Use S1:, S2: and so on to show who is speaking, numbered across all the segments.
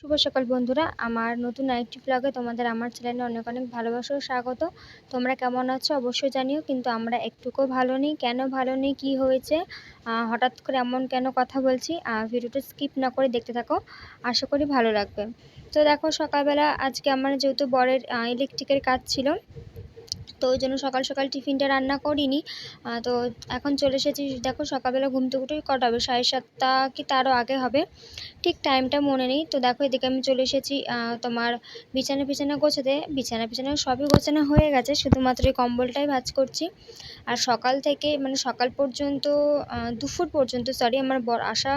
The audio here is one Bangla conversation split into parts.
S1: শুভ সকাল বন্ধুরা। আমার নতুন আরেকটি ব্লগে তোমাদের, আমার চ্যানেলে অনেক অনেক ভালোবাসা ও স্বাগত। তোমরা কেমন আছো অবশ্যই জানিও, কিন্তু আমরা একটুকু ভালো নেই। কেন ভালো নেই? কী হয়েছে? হঠাৎ করে এমন কেন কথা বলছি? ভিডিওটা স্কিপ না করে দেখতে থাকো। আশা করি ভালো লাগবে। তো দেখো, সকালবেলা আজকে আমার যেহেতু বরের ইলেকট্রিকের কাজ ছিল তো ওই জন্য সকাল সকাল টিফিনটা রান্না করিনি। তো এখন চলে এসেছি, দেখো সকালবেলা ঘুম থেকে উঠেই কটা হবে সাড়ে সাতটা কি তারও আগে হবে। ঠিক টাইমটা মনে নেই। তো দেখো এদিকে আমি চলে এসেছি তোমার বিছানা বিছানা গোছাতে। বিছানা বিছানা সবই গোছানো হয়ে গেছে, শুধুমাত্র এই কম্বলটাই ভাঁজ করছি। আর সকাল থেকে মানে সকাল পর্যন্ত দুপুর পর্যন্ত সরি আমার বর আসা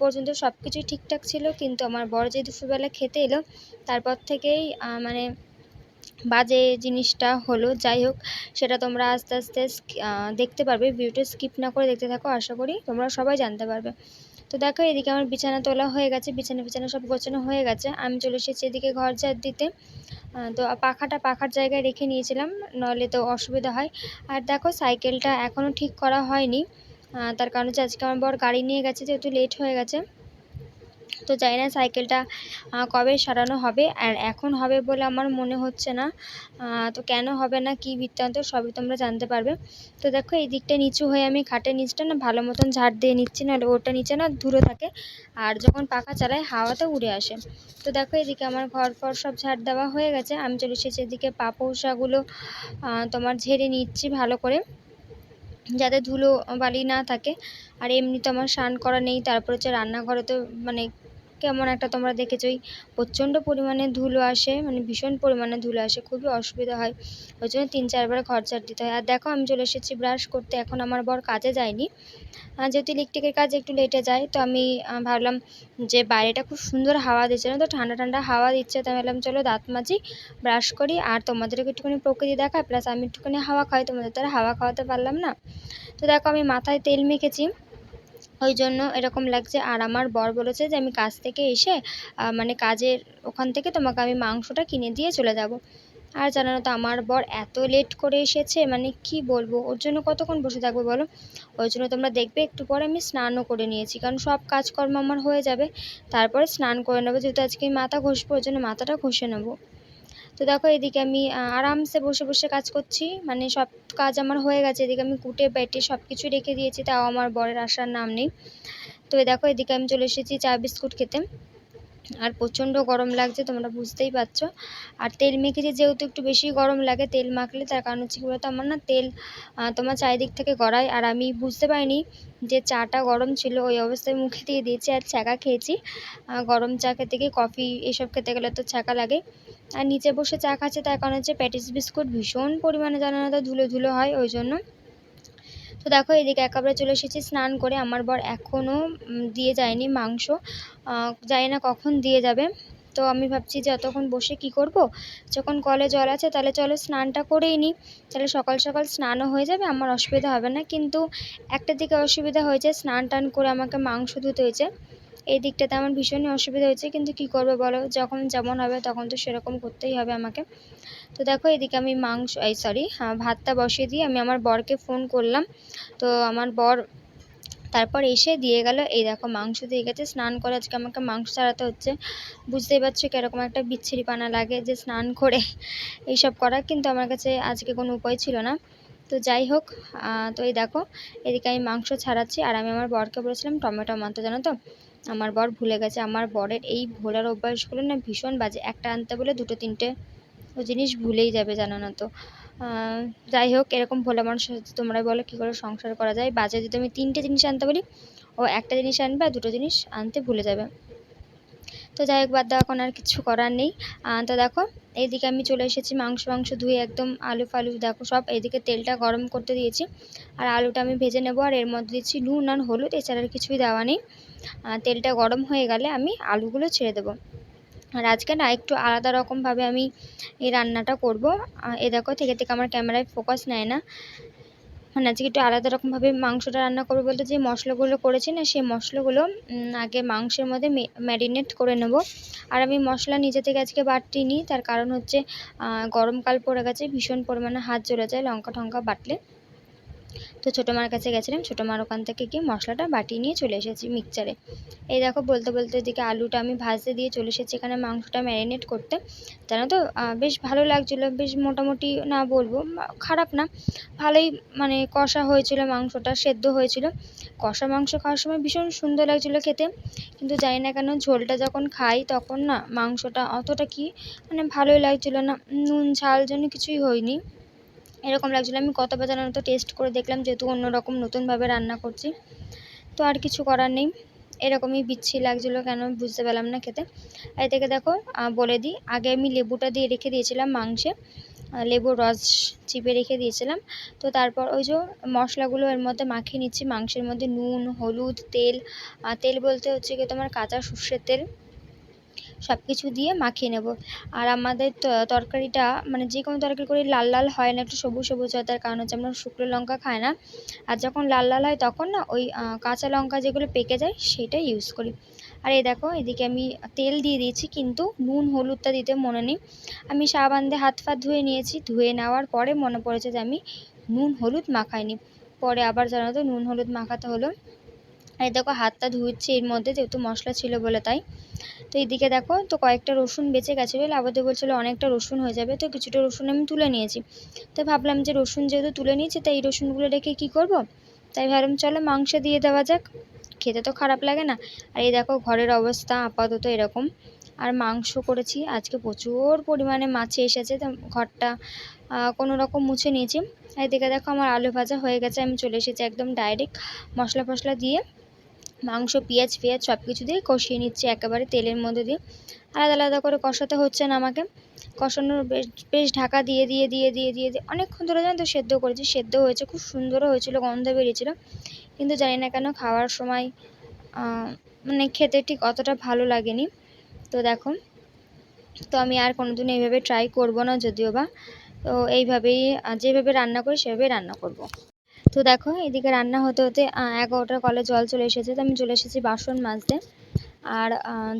S1: পর্যন্ত সব কিছুই ঠিকঠাক ছিল। কিন্তু আমার বর যে দুপুরবেলা খেতে এলো, তারপর থেকেই মানে বাজে জিনিসটা হলো, যাই হোক, সেটা তোমরা আস্তে আস্তে দেখতে পারবে। ভিডিওটা স্কিপ না করে দেখতে থাকো, আশা করি তোমরা সবাই জানতে পারবে। তো দেখো, এদিকে আমার বিছানা তোলা হয়ে গেছে, বিছানা বিছানা সব গোছানো হয়ে গেছে। আমি চলে এসেছি এদিকে ঘর ঝাড় দিতে। তো পাখাটা পাখার জায়গায় রেখে নিয়েছিলাম, নইলে তো অসুবিধা হয়। আর দেখো, সাইকেলটা এখনও ঠিক করা হয়নি। তার কারণ হচ্ছে আজকে আমার বর গাড়ি নিয়ে গেছে, যেহেতু লেট হয়ে গেছে। তো জানি না সাইকেলটা কবে সারানো হবে আর এখন হবে বলে আমার মনে হচ্ছে না। তো কেন হবে না কী বৃত্তান্ত সবই তোমরা জানতে পারবে। তো দেখো এই দিকটা নিচু হয়ে আমি খাটের নিচটা না ভালো মতন ঝাড় দিয়ে নিচ্ছি নাহলে ওটা নিচে না ধুলো থাকে আর যখন পাখা চালাই হাওয়াতে উড়ে আসে। তো দেখো এদিকে আমার ঘর ফর সব ঝাড় দেওয়া হয়ে গেছে। আমি চলে এসেছি এদিকে পাপোশাগুলো আহ, তোমার ঝেড়ে নিচ্ছি ভালো করে যাতে ধুলো বালি না থাকে। আর এমনিতে আমার স্নান করা নেই তারপর হচ্ছে রান্নাঘরে তো মানে কেমন একটা তোমরা দেখেছোই প্রচণ্ড পরিমাণে ধুলো আসে মানে ভীষণ পরিমাণে ধুলো আসে, খুবই অসুবিধা হয়, ওই জন্য তিন চারবার ঘর ঝাড় দিতে হয়। আর দেখো, আমি চলে এসেছি ব্রাশ করতে, এখন আমার বর কাজে যায়নি। যেহেতু ইলেকট্রিকের কাজ একটু লেটে যায়, তো আমি ভাবলাম যে বাইরেটা খুব সুন্দর হাওয়া দিচ্ছে না তো ঠান্ডা ঠান্ডা হাওয়া দিচ্ছে, তো আমি ভাবলাম চলো দাঁত মাজি ব্রাশ করি, আর তোমাদেরকে একটুখানি প্রকৃতি দেখায় প্লাস আমি একটুখানি হাওয়া খাই তোমাদের তো আর হাওয়া খাওয়াতে পারলাম না। তো দেখো, আমি মাথায় তেল মেখেছি। ওই জন্য এরকম লাগছে। আর আমার বর বলেছে যে, আমি কাজ থেকে এসে মানে কাজের ওখান থেকে তোমাকে আমি মাংসটা কিনে দিয়ে চলে যাব। আর জানো তো, আমার বর এত লেট করে এসেছে মানে কি বলব? ওর জন্য কতক্ষণ বসে থাকব বলো? ওই জন্য তোমরা দেখবে, একটু পরে আমি স্নানও করে নিয়েছি, কারণ সব কাজকর্ম আমার হয়ে যাবে। তারপরে স্নান করে নেব, যেহেতু আজকে মাথা ঘষবো, ওই জন্য মাথাটা ঘষে নেব। তো দেখো এদিকে আমি আরামসে বসে বসে কাজ করছি। মানে সব কাজ আমার হয়ে গেছে। এদিকে আমি কুটে, বেটে সব কিছু রেখে দিয়েছি। তাও আমার বরের আসার নাম নেই। তো দেখো এদিকে আমি চলে এসেছি চা, বিস্কুট খেতে। আর প্রচণ্ড গরম লাগছে, তোমরা বুঝতেই পারছ। আর তেল মেখেছি যেহেতু একটু বেশি গরম লাগে, তেল মাখলে তার কারণ হচ্ছে কী বলতো, আমার না তেল তোমার চারিদিক থেকে গড়ায়। আর আমি বুঝতে পারিনি যে চাটা গরম ছিল, ওই অবস্থায় মুখে দিয়ে দিয়েছি আর ছ্যাঁকা খেয়েছি। গরম চা খেতে গিয়ে কফি এসব খেতে গেলে তো ছ্যাঁকা লাগে। আর নিচে বসে চা খাচ্ছে তার কারণ হচ্ছে প্যাটিস বিস্কুট ভীষণ পরিমাণে জানো না তো ধুলো ধুলো হয়, ওই জন্য। তো দেখো, এদিকে একেবারে চলে এসেছি, স্নান করে আমার বর এখনও দিয়ে যায়নি মাংস। জানি না কখন দিয়ে যাবে। তো আমি ভাবছি যে অতক্ষণ বসে কি করব? যখন কলে জল আছে, তাহলে চলো স্নানটা করেই নিই তাহলে সকাল সকাল স্নানও হয়ে যাবে, আমার অসুবিধা হবে না। কিন্তু একটা দিকে অসুবিধা হয়েছে, স্নান টান করে আমাকে মাংস ধুতে হয়েছে। এই দিকটাতে আমার ভীষণই অসুবিধা হয়েছে, কিন্তু কি করবে বলো? যখন যেমন হবে তখন তো সেরকম করতেই হবে আমাকে। তো দেখো, এদিকে আমি মাংস, এই সরি ভাতটা বসিয়ে দিয়ে আমি আমার বরকে ফোন করলাম। তো আমার বর তারপর এসে দিয়ে গেল, এই দেখো মাংস দিয়ে গেছে, স্নান করে আজকে আমাকে মাংস ছাড়াতে হচ্ছে। বুঝতেই পারছ কীরকম একটা বিচ্ছিরি পানা লাগে যে স্নান করে এইসব করা, কিন্তু আমার কাছে আজকে কোনো উপায় ছিল না। তো যাই হোক তো এই দেখো, এদিকে আমি মাংস ছাড়াচ্ছি, আর আমি আমার বরকে বলেছিলাম টমেটো মানতে জানো তো? আমার বর ভুলে গেছে। আমার বরের এই ভোলার অভ্যাসগুলো না ভীষণ বাজে। একটা আনতে বলে দুটো, তিনটে ও জিনিস ভুলেই যাবে জানো না তো। যাই হোক, এরকম ভোলা মানুষের সাথে তোমরা বলো কী করে সংসার করা যায়। বাজে যদি আমি তিনটে জিনিস আনতে বলি, ও একটা জিনিস আনবে আর দুটো জিনিস আনতে ভুলে যাবে। তো যাই হোক, বাদ দাও, এখন আর কিছু করার নেই। তো দেখো, এইদিকে আমি চলে এসেছি, মাংস মাংস ধুয়ে একদম আলু ফালু, দেখো সব এইদিকে তেলটা গরম করতে দিয়েছি। আর আলুটা আমি ভেজে নেব, আর এর মধ্যে দিচ্ছি নুন আর হলুদ, এছাড়া আর কিছুই দেওয়া নেই। তেলটা গরম হয়ে গেলে আমি আলুগুলো ছেড়ে দেবো। আর আজকে না একটু আলাদা রকমভাবে আমি এই রান্নাটা করব। এ দেখো থেকে থেকে আমার ক্যামেরায় ফোকাস নেয় না। মানে আজকে একটু আলাদা রকমভাবে মাংসটা রান্না করব বলতে যে মশলাগুলো করেছি না, সেই মশলাগুলো আগে মাংসের মধ্যে ম্যারিনেট করে নেব। আর আমি মশলা নিজে থেকে আজকে বাটিনি তার কারণ হচ্ছে গরমকাল পড়ে গেছে, ভীষণ পরিমাণে হাত জ্বলে যায় লঙ্কা টঙ্কা বাটলে। তো ছোটো মার কাছে গেছিলাম, ছোটো মার ওখান থেকে গিয়ে মশলাটা বাটিয়ে নিয়ে চলে এসেছি মিক্সচারে এই দেখো বলতে বলতে এদিকে আলুটা আমি ভাজতে দিয়ে চলে এসেছি, এখানে মাংসটা ম্যারিনেট করতে। জানো তো বেশ ভালো লাগছিল, বেশ মোটামুটি না বলব, খারাপ না, ভালোই মানে কষা হয়েছিল মাংসটা, সেদ্ধ হয়েছিল। কষা মাংস খাওয়ার সময় ভীষণ সুন্দর লাগছিল খেতে, কিন্তু জানি না কেন ঝোলটা যখন খাই তখন না মাংসটা অতটা কি মানে ভালোই লাগছিল না নুন, ঝাল জন্য কিছুই হয়নি। এরকম লাগছিল। আমি কতবার যেন তো টেস্ট করে দেখলাম যেহেতু অন্যরকম নতুনভাবে রান্না করছি। তো আর কিছু করার নেই। এরকমই বিচ্ছি লাগছিল কেন বুঝতে পারলাম না খেতে। এই থেকে দেখো বলে দিই, আগে আমি লেবুটা দিয়ে রেখে দিয়েছিলাম মাংসে। লেবুর রস চিপে রেখে দিয়েছিলাম। তো তারপর ওই যে মশলাগুলো এর মধ্যে মাখিয়ে নিচ্ছি। মাংসের মধ্যে নুন, হলুদ, তেল। তেল বলতে হচ্ছে কি তোমার কাঁচা সর্ষের তেল। সব কিছু দিয়ে মাখিয়ে নেব। আর আমাদের তরকারিটা মানে যে কোনো তরকারি করে লাল লাল হয় না, একটু সবুজ সবুজ হয়, তার কারণ হচ্ছে আমরা শুকনো লঙ্কা খাই না। আর যখন লাল লাল হয় তখন না ওই কাঁচা লঙ্কা যেগুলো পেকে যায় সেটা ইউজ করি। আর এই দেখো, এদিকে আমি তেল দিয়ে দিয়েছি, কিন্তু নুন, হলুদটা দিতে মনে নেই। আমি সাবান দিয়ে হাত ফাত ধুয়ে নিয়েছি, ধুয়ে নেওয়ার পরে মনে পড়েছে যে আমি নুন, হলুদ মাখাইনি। পরে আবার জানো তো নুন, হলুদ মাখাতে হলো। এই দেখো হাতটা ধুয়েছি এর মধ্যে যেহেতু মশলা ছিল বলে তাই। তো এইদিকে দেখো, তো কয়েকটা রসুন বেঁচে গেছিল লাবদে বলছিলো অনেকটা রসুন হয়ে যাবে, তো কিছুটা রসুন আমি তুলে নিয়েছি। তো ভাবলাম যে রসুন যেহেতু তুলে নিয়েছি, তাই এই রসুনগুলো রেখে কী করব? তাই ভাবলাম চলো মাংস দিয়ে দেওয়া যাক। খেতে তো খারাপ লাগে না। আর এই দেখো ঘরের অবস্থা আপাতত এরকম। আর মাংস করেছি, আজকে প্রচুর পরিমাণে মাছে এসেছে, তো ঘরটা কোনো রকম মুছে নিয়েছি। এদিকে দেখো আমার আলু ভাজা হয়ে গেছে, আমি চলে এসেছি একদম ডাইরেক্ট মশলা ফসলা দিয়ে। মাংস, পেঁয়াজ, ফেয়াজ সব কিছু দিয়ে কষিয়ে নিচ্ছি একেবারে তেলের মধ্যে দিয়ে। আলাদা আলাদা করে কষাতে হচ্ছে না আমাকে। কষানোর বেশ বেশ ঢাকা দিয়ে দিয়ে দিয়ে দিয়ে দিয়ে দিয়ে। অনেকক্ষণ ধরে জানো তো সেদ্ধ করেছি, সেদ্ধ হয়েছে, খুব সুন্দরও হয়েছিল, গন্ধ বেরিয়েছিল। কিন্তু জানি না কেন খাওয়ার সময় মানে খেতে ঠিক অতটা ভালো লাগেনি। তো দেখো, তো আমি আর কোনোদিন এইভাবে ট্রাই করব না যদিও বা। তো এইভাবেই যেভাবে রান্না করি সেভাবেই রান্না করব। তো দেখো, এদিকে রান্না হতে হতে এগারোটার কলে জল চলে এসেছে, তো আমি চলে এসেছি বাসন মাজতে। আর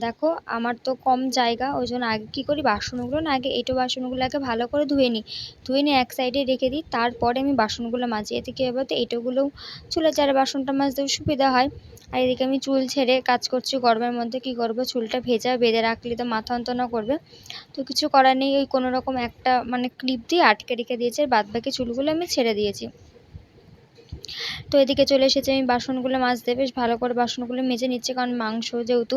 S1: দেখো, আমার তো কম জায়গা, ওই জন্য আগে কী করি, বাসনগুলো না, আগে এঁটো বাসনগুলো আগে ভালো করে ধুয়ে নিই। ধুয়ে নিয়ে এক সাইডে রেখে দিই, তারপরে আমি বাসনগুলো মাজি। এতে কী তো এঁটোগুলোও চুলের চারে বাসনটা মাজতেও সুবিধা হয়। আর এদিকে আমি চুল ছেড়ে কাজ করছি গরমের মধ্যে, কী করব, চুলটা ভেজা, বেঁধে রাখলে তো মাথা যন্ত্রণা করবে। তো কিছু করার নেই, ওই রকম একটা মানে ক্লিপ দিয়ে আটকে রেখে দিয়েছে, আর বাদ বাকি চুলগুলো আমি ছেড়ে দিয়েছি। তো এদিকে চলে এসেছে, আমি বাসনগুলো মাজতে বেশ ভালো করে বাসনগুলো মেজে নিচ্ছি, কারণ মাংস যেহেতু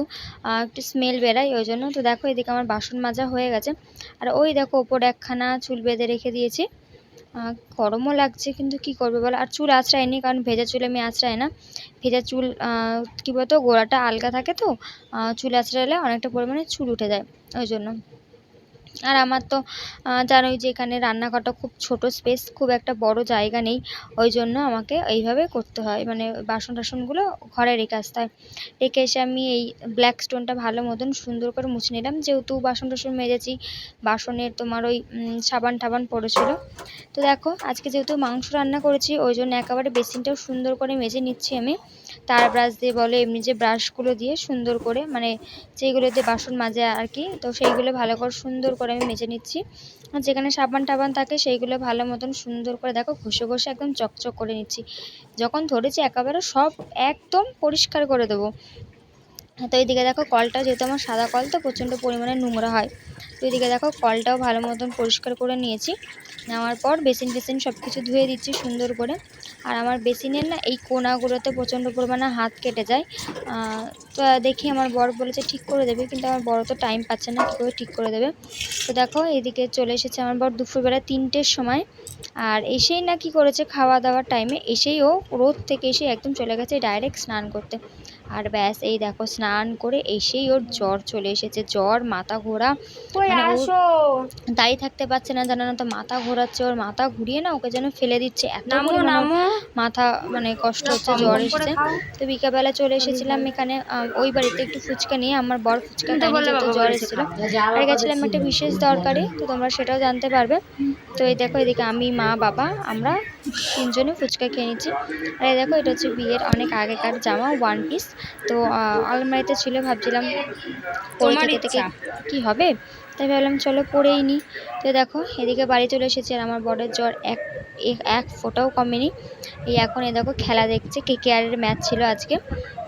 S1: একটু স্মেল বেরায়, ওই জন্য। তো দেখো এদিকে আমার বাসন মাজা হয়ে গেছে। আর ওই দেখো ওপরে একখানা চুল বেঁধে রেখে দিয়েছি। গরমও লাগছে, কিন্তু কি করবে বলো? আর চুল আঁচড়ায়নি কারণ ভেজা চুল আমি আঁচড়াই না। ভেজা চুল কী বলতো, গোড়াটা আলগা থাকে তো চুল আঁচড়ালে অনেকটা পরিমাণে চুল উঠে যায়, ওই জন্য। আর আমার তো জানোই যে এখানে রান্নাঘরটা খুব ছোট স্পেস খুব একটা বড় জায়গা নেই। ওই জন্য আমাকে এইভাবে করতে হয় মানে বাসন টাসনগুলো ঘরে রেখে আসতে হয়। রেখে এসে আমি এই ব্ল্যাক স্টোনটা ভালো মতন সুন্দর করে মুছে নিলাম। যেহেতু বাসন টাসন মেজেছি, বাসনের তোমার ওই সাবান টাবান পড়েছিল। তো দেখো, আজকে যেহেতু মাংস রান্না করেছি, ওই জন্য একেবারে বেসিনটাও সুন্দর করে মেজে নিচ্ছি আমি। তার ব্রাশ দিয়ে বলে, এমনি যে ব্রাশগুলো দিয়ে সুন্দর করে মানে যেগুলো দিয়ে বাসন মাজে আর কি, তো সেইগুলো ভালো করে সুন্দর করে আমি মেজে নিচ্ছি। যেখানে সাবান টাবান থাকে সেইগুলো ভালো মতন সুন্দর করে দেখো, ঘষে ঘষে একদম চকচক করে নিচ্ছি। যখন ধরেছি একেবারে সব একদম পরিষ্কার করে দেবো। তো এইদিকে দেখো কলটা যেহেতু আমার সাদা কল, তো প্রচণ্ড পরিমাণে নোংরা হয়। তো এদিকে দেখো কলটাও ভালো মতন পরিষ্কার করে নিয়েছি। নেওয়ার পর বেসিন টেসিন সব কিছু ধুয়ে দিচ্ছি সুন্দর করে। আর আমার বেসিনের না এই কোনাগুলোতে প্রচণ্ড পরিমাণে হাত কেটে যায়। তো দেখি আমার বর বলেছে ঠিক করে দেবে, কিন্তু আমার বড় তো টাইম পাচ্ছে না কী করে ঠিক করে দেবে? তো দেখো এদিকে চলে এসেছে আমার বর দুপুরবেলা তিনটের সময়। আর এসেই না কি করেছে খাওয়া দাওয়ার টাইমে এসেই ও রোদ থেকে এসে একদম চলে গেছে ডাইরেক্ট স্নান করতে। আর ব্যাস এই দেখো স্নান করে এসেই ওর জ্বর চলে এসেছে। জ্বর মাথা ঘোরা মানে দাঁড়িয়ে থাকতে পারছে না জানো না তো মাথা ঘোরাচ্ছে ওর মাথা ঘুরিয়ে না ওকে যেন ফেলে দিচ্ছে। এত মাথা মানে কষ্ট হচ্ছে জ্বর এসেছে। তো বিকালবেলা চলে এসেছিলাম এখানে ওই বাড়িতে একটু ফুচকা নিয়ে আমার বর ফুচকা খাইনি যেহেতু জ্বর এসেছিল। আর গেছিলাম একটা বিশেষ দরকারে তো তোমরা সেটাও জানতে পারবে। তো এই দেখো এদিকে আমি মা বাবা আমরা তিনজনে ফুচকা খেয়ে নিচ্ছি। আর এই দেখো এটা হচ্ছে বিয়ের অনেক আগেকার জামা ওয়ান পিস তো আলমারিতে ছিল ভাবছিলাম থেকে কি হবে?
S2: তাই ভাবলাম চলো পরেই নিই। তো দেখো এদিকে বাড়ি চলে এসেছি আর আমার বরের জ্বর এক এক- ফোঁটাও কমেনি। এই এখন এ দেখো খেলা দেখছে কে কে আরের ম্যাচ ছিল আজকে।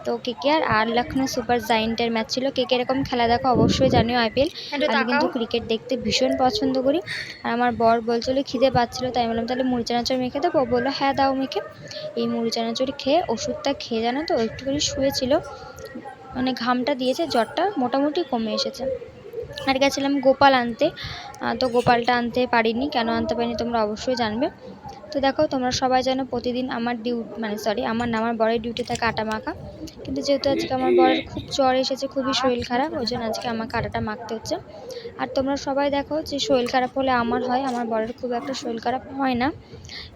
S2: তো কে কে আর আর লখনৌ সুপার জায়েন্টের ম্যাচ ছিল। কে কে এরকম খেলা দেখো অবশ্যই জানিও আইপিএল আমি কিন্তু ক্রিকেট দেখতে ভীষণ পছন্দ করি। আর আমার বর বলছিল খিদে পাচ্ছিলো তাই বললাম তাহলে মুড়ি চানাচুর মেখে দেবো। বলল হ্যাঁ দাও মেখে। এই মুড়ি চানাচুর খেয়ে ওষুধটা খেয়ে জানো তো একটুখানি শুয়েছিল। মানে ঘামটা দিয়েছে জ্বরটা মোটামুটি কমে এসেছে। আর গেছিলাম গোপাল আনতে তো গোপালটা আনতে পারিনি কেন আনতে পারিনি তোমরা অবশ্যই জানবে। তো দেখো, তোমরা সবাই জানো প্রতিদিন আমার ডিউ মানে সরি আমার না, আমার বরের ডিউটি থাকে আটা মাখা। কিন্তু যেহেতু আজকে আমার বরের খুব জ্বর এসেছে, খুবই শরীর খারাপ, ওই জন্য আজকে আমাকে আটাটা মাখতে হচ্ছে। আর তোমরা সবাই দেখো যে শরীর খারাপ হলে আমার হয়, আমার বরের খুব একটা শরীর খারাপ হয় না।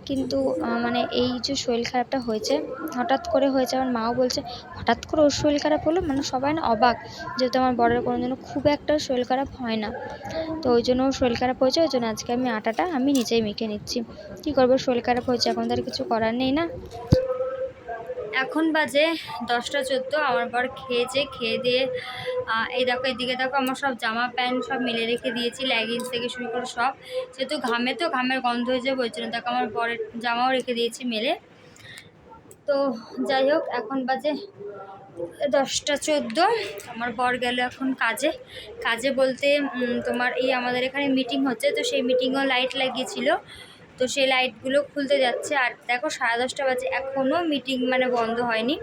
S2: কিন্তু মানে এই যে শরীর খারাপটা হয়েছে, হঠাৎ করে হয়েছে, আমার মাও বলছে, হঠাৎ করে ওর শরীর খারাপ হলো? মানে সবাই না অবাক, যেহেতু আমার বরের কোনো দিনও খুব একটা শরীর খারাপ হয় না। তো ওই জন্য শরীর খারাপ হয়েছে, ওই জন্য আজকে আমি আটাটা আমি নিজেই মেখে নিচ্ছি। কী করব? শরীর খারাপ হয়েছে, এখন তো আর কিছু করার নেই না। এখন বাজে দশটা চোদ্দ, আমার বর খেয়েছে, খেয়ে দিয়ে এই দেখো, এদিকে দেখো আমার সব জামা প্যান্ট সব মেলে রেখে দিয়েছি লেগিংস থেকে শুরু করে সব। যেহেতু ঘামে তো, ঘামের গন্ধ হয়ে যাবে, ওই জন্য দেখো আমার বরের জামাও রেখে দিয়েছি মেলে। তো যাই হোক, এখন বাজে দশটা চোদ্দ, আমার বর গেল এখন কাজে। কাজে বলতে তোমার এই আমাদের এখানে মিটিং হচ্ছে, তো সেই মিটিংও লাইট লাগিয়েছিল। তো সেই লাইটগুলো খুলতে যাচ্ছে আর দেখো সাড়ে দশটা বাজে এখনও মিটিং মানে বন্ধ হয়নি।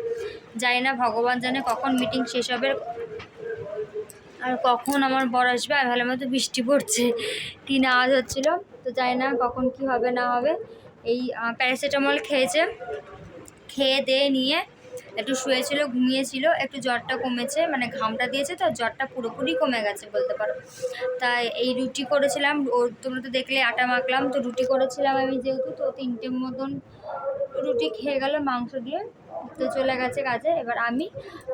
S2: জানি না ভগবান জানে কখন মিটিং শেষ হবে। আর কখন আমার বর আসবে আর ভালো মতো বৃষ্টি পড়ছে, কী আওয়াজ হচ্ছিল। তো জানি না কখন কি হবে, না হবে। এই প্যারাসিটামল খেয়েছে। খেয়ে দিয়ে নিয়ে একটু শুয়েছিল ঘুমিয়েছিল একটু জ্বরটা কমেছে মানে ঘামটা দিয়েছে তো জ্বরটা পুরোপুরি কমে গেছে বলতে পারো। তাই এই রুটি করেছিলাম ও তোমরা তো দেখলে আটা মাখলাম তো রুটি করেছিলাম আমি যেহেতু তো তিনটের মতন রুটি খেয়ে গেল মাংস দিয়ে তো চলে গেছে কাজে। এবার আমি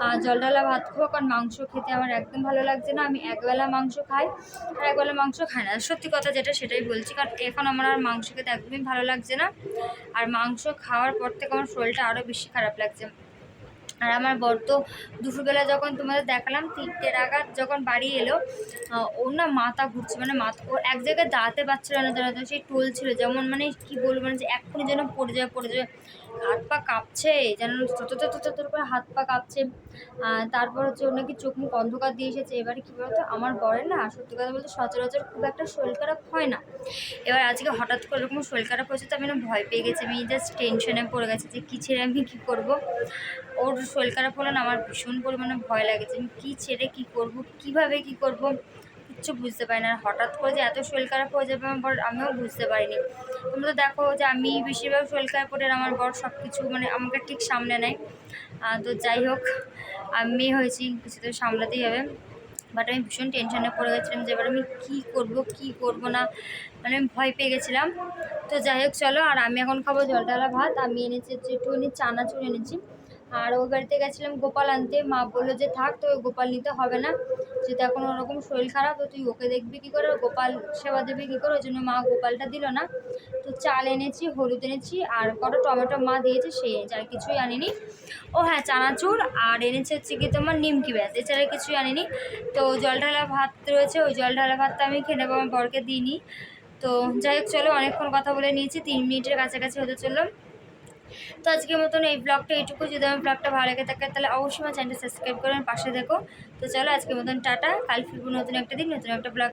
S2: আহ, জল ঢালা ভাত খাব কারণ মাংস খেতে আমার একদম ভালো লাগছে না। আমি একবেলা মাংস খাই আর একবেলা মাংস খাই না। সত্যি কথা যেটা সেটাই বলছি কারণ এখন আমার আর মাংস খেতে একদমই ভালো লাগছে না। আর মাংস খাওয়ার পর থেকে আমার শরীরটা আরও বেশি খারাপ লাগছে। আর আমার বর তো দুপুরবেলা যখন তোমাদের দেখালাম, তিনটে নাগাদ যখন বাড়ি এলো ওর না মাথা ঘুরছে মানে মাথা, ও এক জায়গায় দাঁড়াতে পারছিল না যেন সেই টোল ছিল, যেমন মানে কি বলব মানে যে এক্ষুনি যেন পড়ে যায়, পড়ে যাবে হাত পা কাঁপছে, যেন ছোটো করে হাত পা কাঁপছে। তারপর হচ্ছে ওনাকে চোখ মুখ অন্ধকার দিয়ে এসেছে। এবারে কী বলতো, আমার বরের না, সত্যি কথা বলতে সচরাচর খুব একটা শরীর খারাপ হয় না। এবার আজকে হঠাৎ করে এরকম শরীর খারাপ হয়েছে তো আমি না ভয় পেয়ে গেছি। আমি জাস্ট টেনশনে পড়ে গেছি যে কী ছেড়ে আমি কী করব? ওর শরীর খারাপ হলে না আমার ভীষণ পরিমাণে ভয় লাগে যে আমি কী ছেড়ে কী করব? কীভাবে কী করব? কিচ্ছু বুঝতে পারি না। আর হঠাৎ করে যে এত শরীর খারাপ হয়ে যাবে আমার বর, আমিও বুঝতে পারিনি। তোমরা তো দেখো যে আমি বেশিরভাগ শরীর খারাপ পড়ে আমার বর সব কিছু মানে আমাকে ঠিক সামনে নেয়। তো যাই হোক, আমি হয়েছি কিছু তো সামলাতেই হবে। বাট আমি ভীষণ টেনশনে পড়ে গেছিলাম যে এবার আমি কী করব কী করব না মানে আমি ভয় পেয়ে গেছিলাম। তো যাই হোক, চলো, আর আমি এখন খাব জলডালা ভাত। আমি এনেছি একটুখানি চানাচুর এনেছি। আর ওই বাড়িতে গেছিলাম, গোপাল আনতে। মা বলল যে থাক তো গোপাল নিতে হবে না। যেহেতু এখন ওরকম শরীর খারাপ, তো তুই ওকে দেখবি কী করে, গোপাল সেবা দেবে কী করে, ওই জন্য মা গোপালটা দিল না। তো চাল এনেছি, হলুদ এনেছি, আর কটা টমেটো মা দিয়েছে, সে আর কিছুই আনিনি। ও হ্যাঁ চানাচুর, আর এনেছে হচ্ছে কি তোমার নিমকি ব্যাস, এছাড়া কিছুই আনিনি। তো জল ঢালা ভাত রয়েছে, ওই জল ঢালা ভাতটা আমি খেয়ে নেব, আমার বরকে দিইনি। তো যাই হোক, চলো, অনেকক্ষণ কথা বলে নিয়েছি, তিন মিনিটের কাছাকাছি হতে চললাম তো আজকের মতন এই ব্লগটা এইটুকু। যদি আমি ব্লগটা ভালো লেগে থাকে, তাহলে অবশ্যই আমার চ্যানেলটা সাবস্ক্রাইব করেন পাশে দেখো। তো চলো আজকের মতন টাটা। কাল ফিরবো নতুন একটা দিন, নতুন একটা ব্লগ